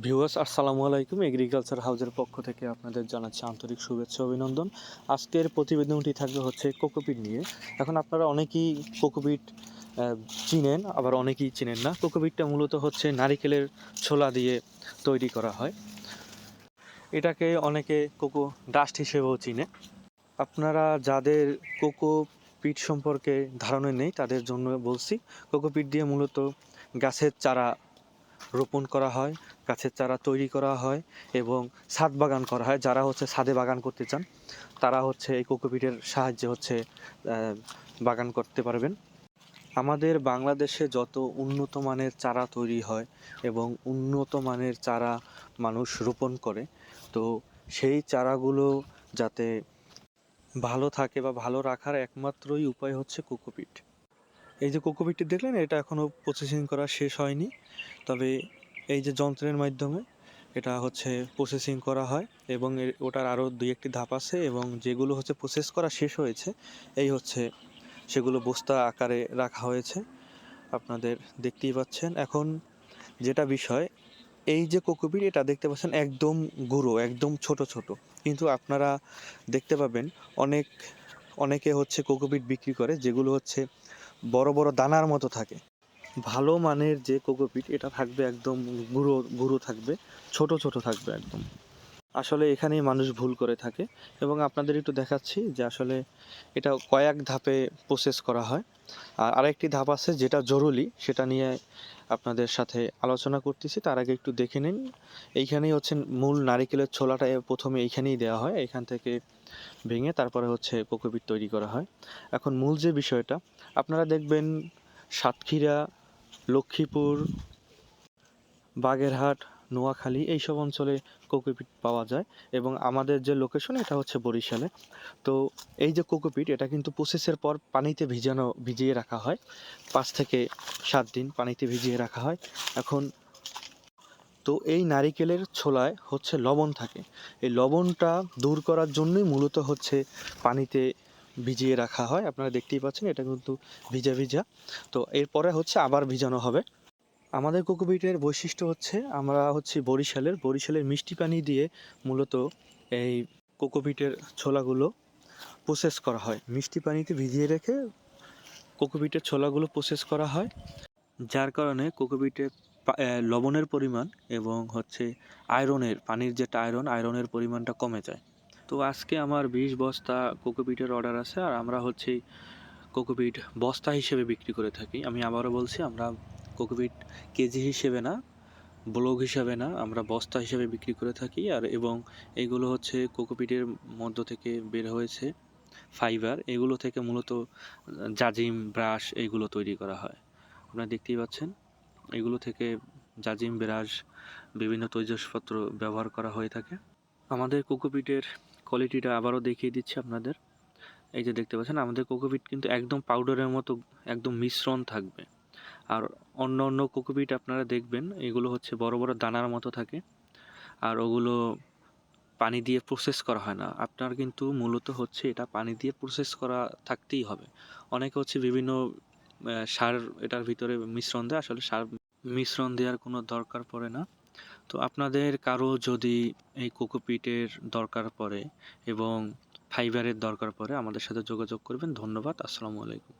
Viewers, আসসালামু আলাইকুম। Agriculture হাউসের পক্ষ থেকে আপনাদের জানাচ্ছি আন্তরিক শুভেচ্ছা অভিনন্দন। আজকের প্রতিবেদনটি থাকবে হচ্ছে কোকোপিট নিয়ে। এখন আপনারা অনেকেই কোকোপিট চিনেন, আবার অনেকেই চিনেন না। কোকোপিটটা মূলত হচ্ছে নারিকেলের ছোলা দিয়ে তৈরি করা হয়। এটাকে অনেকে কোকো ডাস্ট হিসেবেও চিনে। আপনারা যাদের কোকো পিট সম্পর্কে ধারণা নেই, তাদের জন্য বলছি, কোকোপিট দিয়ে মূলত গাছের চারা রোপণ করা হয়, গাছের চারা তৈরি করা হয় এবং ছাদ বাগান করা হয়। যারা হচ্ছে ছাদে বাগান করতে চান, তারা হচ্ছে এই কোকোপিটের সাহায্যে হচ্ছে বাগান করতে পারবেন। আমাদের বাংলাদেশে যত উন্নত মানের চারা তৈরি হয় এবং উন্নত মানের চারা মানুষ রোপণ করে, তো সেই চারাগুলো যাতে ভালো থাকে বা ভালো রাখার একমাত্রই উপায় হচ্ছে কোকোপিট। এই যে কোকোপিটটি দেখলেন, এটা এখনও প্রসেসিং করা শেষ হয়নি। তবে এই যে যন্ত্রের মাধ্যমে এটা হচ্ছে প্রসেসিং করা হয় এবং ওটার আরও দুই একটি ধাপ আছে এবং যেগুলো হচ্ছে প্রসেস করা শেষ হয়েছে, এই হচ্ছে সেগুলো বস্তা আকারে রাখা হয়েছে। আপনাদের দেখতেই পাচ্ছেন। এখন যেটা বিষয়, এই যে কোকোপিট, এটা দেখতে পাচ্ছেন একদম গুঁড়ো, একদম ছোট ছোট। কিন্তু আপনারা দেখতে পাবেন, অনেক, অনেকে হচ্ছে কোকোপিট বিক্রি করে, যেগুলো হচ্ছে বড় বড় দানার মতো থাকে। ভালো মানের যে কোকোপিট, এটা থাকবে একদম গুঁড়ো গুঁড়ো থাকবে, ছোট ছোট থাকবে একদম। আসলে এখানেই মানুষ ভুল করে থাকে। এবং আপনাদের একটু দেখাচ্ছি যে আসলে এটা কয়েক ধাপে প্রসেস করা হয়। আর আরেকটি ধাপ আছে যেটা জরুরি, সেটা নিয়ে আপনাদের সাথে আলোচনা করতেছি। তার আগে একটু দেখে নিন, এইখানেই হচ্ছে মূল নারিকেলের ছোলাটা প্রথমে এইখানেই দেওয়া হয়, এখান থেকে ভেঙে তারপরে হচ্ছে কোকোপিট তৈরি করা হয়। এখন মূল যে বিষয়টা, আপনারা দেখবেন সাতক্ষীরা, লক্ষ্মীপুর, বাগেরহাট নোয়াখালী এইসব অঞ্চলে কোকোপিট পাওয়া যায় এবং আমাদের যে লোকেশন এটা হচ্ছে বরিশালে। তো এই যে কোকোপিট, এটা কিন্তু প্রসেসের পর পানিতে ভিজানো, ভিজিয়ে রাখা হয়। পাঁচ থেকে সাত দিন পানিতে ভিজিয়ে রাখা হয়। এখন তো এই নারিকেলের ছোলায় হচ্ছে লবণ থাকে। এই লবণটা দূর করার জন্যই মূলত হচ্ছে পানিতে ভিজিয়ে রাখা হয়। আপনারা দেখতেই পাচ্ছেন এটা কিন্তু ভিজা ভিজা। তো এরপরে হচ্ছে আবার ভিজানো হবে। আমাদের কোকোপিটের বৈশিষ্ট্য হচ্ছে আমরা হচ্ছে বরিশালের। বরিশালের মিষ্টি পানি দিয়ে মূলত এই কোকোপিটের ছোলাগুলো প্রসেস করা হয়। মিষ্টি পানিতে ভিজিয়ে রেখে কোকোপিটের ছোলাগুলো প্রসেস করা হয়, যার কারণে কোকোপিটে লবণের পরিমাণ এবং হচ্ছে আয়রনের পানির যেটা আয়রন আয়রনের পরিমাণটা কমে যায়। তো আজকে আমার বিশ বস্তা কোকোপিটের অর্ডার আছে, আর আমরা হচ্ছে কোকোপিট বস্তা হিসেবে বিক্রি করে থাকি। আমি আবারও বলছি, আমরা কোকোপিট কেজি হিসেবে না ব্লক হিসাবে না, আমরা বস্তা হিসেবে বিক্রি করে থাকি। আর এবং এগুলো হচ্ছে কোকোপিটের মধ্য থেকে বের হয়েছে ফাইবার। এগুলো থেকে মূলত জাজিম, ব্রাশ এইগুলো তৈরি করা হয়। আপনারা দেখতেই পাচ্ছেন, এগুলো থেকে জাজিম, ব্রাশ, বিভিন্ন তৈজসপত্র ব্যবহার করা হয়ে থাকে। আমাদের কোকোপিটের কোয়ালিটিটা আবারও দেখিয়ে দিচ্ছি আপনাদের। এই যে দেখতে পাচ্ছেন, আমাদের কোকোপিট কিন্তু একদম পাউডারের মতো, একদম মিশ্রণ থাকবে। আর অন্য অন্য কোকোপিট আপনারা দেখবেন, এগুলো হচ্ছে বড় বড় দানার মতো থাকে আর ওগুলো পানি দিয়ে প্রসেস করা হয় না। আপনার কিন্তু মূলত হচ্ছে এটা পানি দিয়ে প্রসেস করা থাকতেই হবে। অনেকে হচ্ছে বিভিন্ন সার এটার ভিতরে মিশ্রণ দেয়, আসলে সার মিশ্রণ দেওয়ার কোনো দরকার পড়ে না। তো আপনাদের কারও যদি এই কোকোপিটের দরকার পড়ে এবং ফাইবারের দরকার পড়ে, আমাদের সাথে যোগাযোগ করবেন। ধন্যবাদ, আসসালামু আলাইকুম।